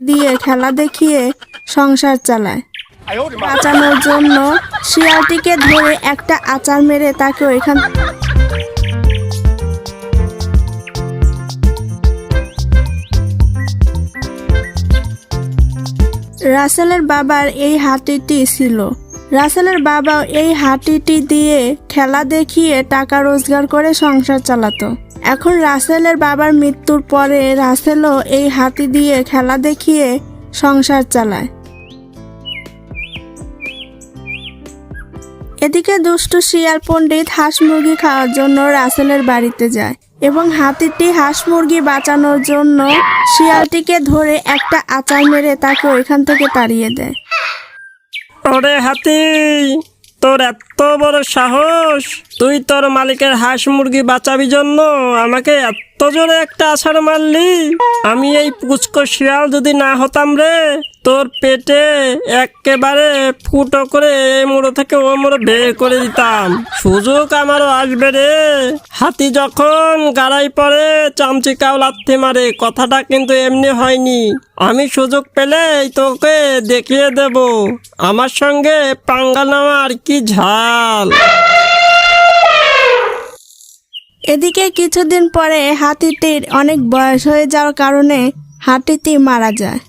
দিয়ে খেলা দেখিয়ে সংসার চালায়। বাঁচানোর জন্য শিয়ালটিকে ধরে একটা আচার মেরে তাকে ওইখান রাসেলের বাবার এই হাতিটি ছিল। রাসেলের বাবা এই হাতিটি দিয়ে খেলা দেখিয়ে টাকা রোজগার করে সংসার চালাতো। এখন রাসেলের বাবার মৃত্যুর পরে রাসেলও এই হাতি দিয়ে খেলা দেখিয়ে সংসার চালায়। এদিকে দুষ্টু শিয়াল পণ্ডিত হাঁস মুরগি খাওয়ার জন্য রাসেলের বাড়িতে যায় এবং হাতিটি হাঁস মুরগি বাঁচানোর জন্য শিয়ালটিকে ধরে একটা আচার মেরে তাকে ওইখান থেকে তাড়িয়ে দেয়। ওরে হাতি, তোর এত বড় সাহস। তুই তোর মালিকের হাঁস মুরগি বাঁচাবি জন্য আমাকে এত জোরে একটা আছাড় মারলি। আমি এই পুচকো শিয়াল যদি না হতাম রে। তোর পেটে একেবারে ফুটো করে এই মুড়ো থেকে ও মুড়ো বের করে দিতাম। সুযোগ আমারও আসবে রে। হাতি যখন গাড়াই পড়ে, চামচিকাও লাথি মারে, কথাটা কিন্তু এমনি হয়নি। আমি সুযোগ পেলেই তোকে দেখিয়ে দেব। আমার সঙ্গে পাঙ্গা নেওয়ার কি ঝাল। এদিকে কিছুদিন পরে হাতিটির অনেক বয়স হয়ে যাওয়ার কারণে হাতিটি মারা যায়।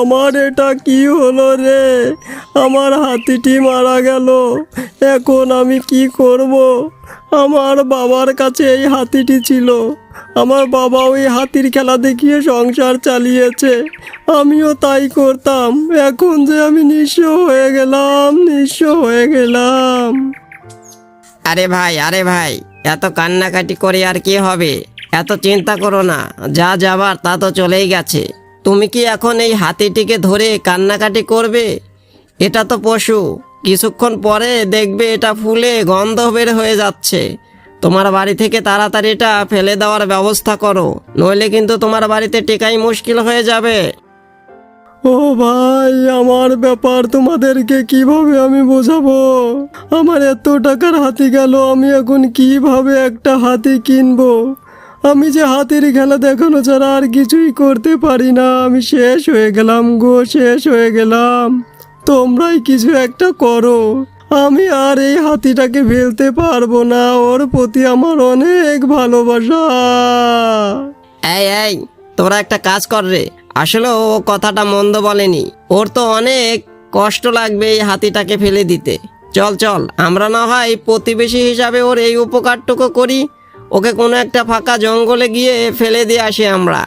আমার এটা কি হলো রে? আমার হাতিটি মারা গেল। এখন আমি কি করব? আমার বাবার কাছে এই হাতিটি ছিল। আমার বাবা ওই হাতির খেলা দেখিয়ে সংসার চালিয়েছে। আমিও তাই করতাম। এখন যে আমি নিঃস্ব হয়ে গেলাম, নিঃস্ব হয়ে গেলাম। আরে ভাই আরে ভাই, এত কান্নাকাটি করে আর কি হবে? এত চিন্তা করো না, যা যাবার তা তো চলেই গেছে। তুমি কি এখন এই হাতিটিকে ধরে কান্নাকাটি করবে? এটা তো পশু। কিছুক্ষণ পরে দেখবে এটা ফুলে গন্ধ বের হয়ে যাচ্ছে। তোমার বাড়ি থেকে তাড়াতাড়ি এটা ফেলে দেওয়ার ব্যবস্থা করো, নইলে কিন্তু তোমার বাড়িতে টেকাই মুশকিল হয়ে যাবে। ও ভাই, আমার ব্যাপার তোমাদেরকে কীভাবে আমি বোঝাবো? আমার এত টাকার হাতি গেল, আমি এখন কীভাবে একটা হাতি কিনবো? আমি যে হাতির খেলা দেখানো ছাড়া আর কিছুই করতে পারি না। আমি শেষ হয়ে গেলাম গো, শেষ হয়ে গেলাম। তোমরাই কিছু একটা করো। আমি আর এই হাতিটাকে ফেলতে পারব না। ওর প্রতি আমার অনেক ভালোবাসা। এই এই, তোরা একটা কাজ কর রে। আসলে ও কথাটা মন্দ বলেনি। ওর তো অনেক কষ্ট লাগবে এই হাতিটাকে ফেলে দিতে। চল চল, আমরা না হয় প্রতিবেশী হিসাবে ওর এই উপকারটুকু করি। ওকে কোনো একটা ফাঁকা জঙ্গলে গিয়ে ফেলে দিয়ে আসি আমরা।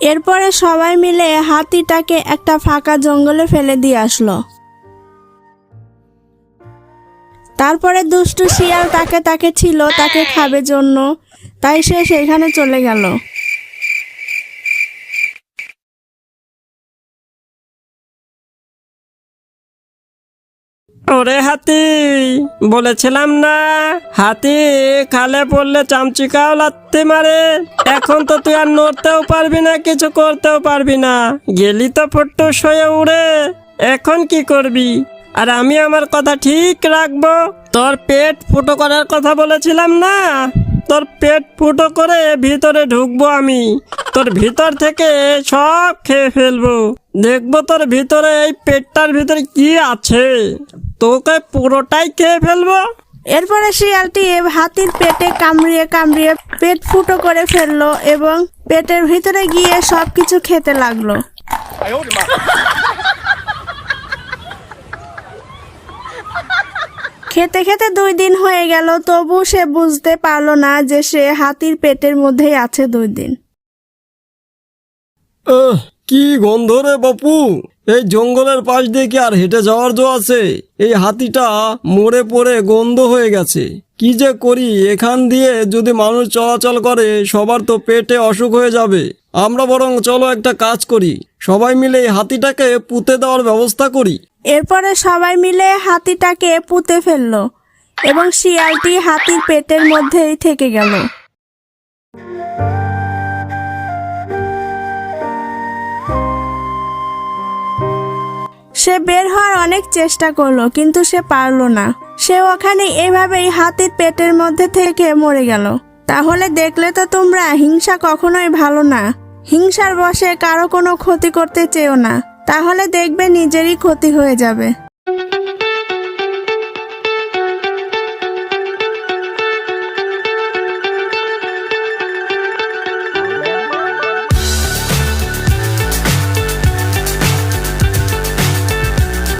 এরপরে সবাই মিলে হাতিটাকে একটা ফাঁকা জঙ্গলে ফেলে দিয়ে আসলো। তারপরে দুষ্টু শিয়াল তাকে তাকে ছিল, তাকে খাবে জন্য, তাই সে সেখানে চলে গেল। ওরে হাতি, বলেছিলাম না। হাতি, খালে পড়লে চামচিকাও লাগতে মারে। এখন তো তুই আর নড়তেও পারবি না, কিছু করতেও পারবি না। গেলি তো পট্টু সয়ে উড়ে। এখন কি করবি? আর আমি আমার কথা ঠিক রাখব? তোর পেট ফুটো করার কথা বলেছিলাম না? তোর পেট ফুটো করে ভিতরে ঢুকবো আমি। তোর ভিতর থেকে সব খেয়ে ফেলব। দেখব তোর ভিতরে এই পেটটার ভিতরে কি আছে। তোকে পুরোটাই খেয়ে ফেলব। এরপরে শিয়ালটি হাতির পেটে কামড়িয়ে কামড়িয়ে পেট ফুটো করে ফেলল এবং পেটের ভিতরে গিয়ে সবকিছু খেতে লাগল। খেতে খেতে দুই দিন হয়ে গেল, তবু সে বুঝতে পারল না যে সে হাতির পেটের মধ্যেই আছে দুই দিন। কি গন্ধ রে বাপু! এই জঙ্গলের পাশ দিয়ে কি আর হেঁটে যাওয়ার জো আছে? এই হাতিটা মরে পড়ে গন্ধ হয়ে গেছে। কি যে করি? এখান দিয়ে যদি মানুষ চলাচল করে, সবার তো পেটে অসুখ হয়ে যাবে। আমরা বরং চলো একটা কাজ করি। সবাই মিলে হাতিটাকে পুঁতে দেওয়ার ব্যবস্থা করি। এরপরে সবাই মিলে হাতিটাকে পুঁতে ফেলল এবং শিয়ালটি হাতির পেটের মধ্যেই থেকে গেল। সে বের হওয়ার অনেক চেষ্টা করল, কিন্তু সে পারল না। সে ওখানে এভাবেই হাতির পেটের মধ্যে থেকে মরে গেল। তাহলে দেখলে তো তোমরা, হিংসা কখনোই ভালো না। হিংসার বসে কারও কোনো ক্ষতি করতে চেও না। তাহলে দেখবে নিজেরই ক্ষতি হয়ে যাবে।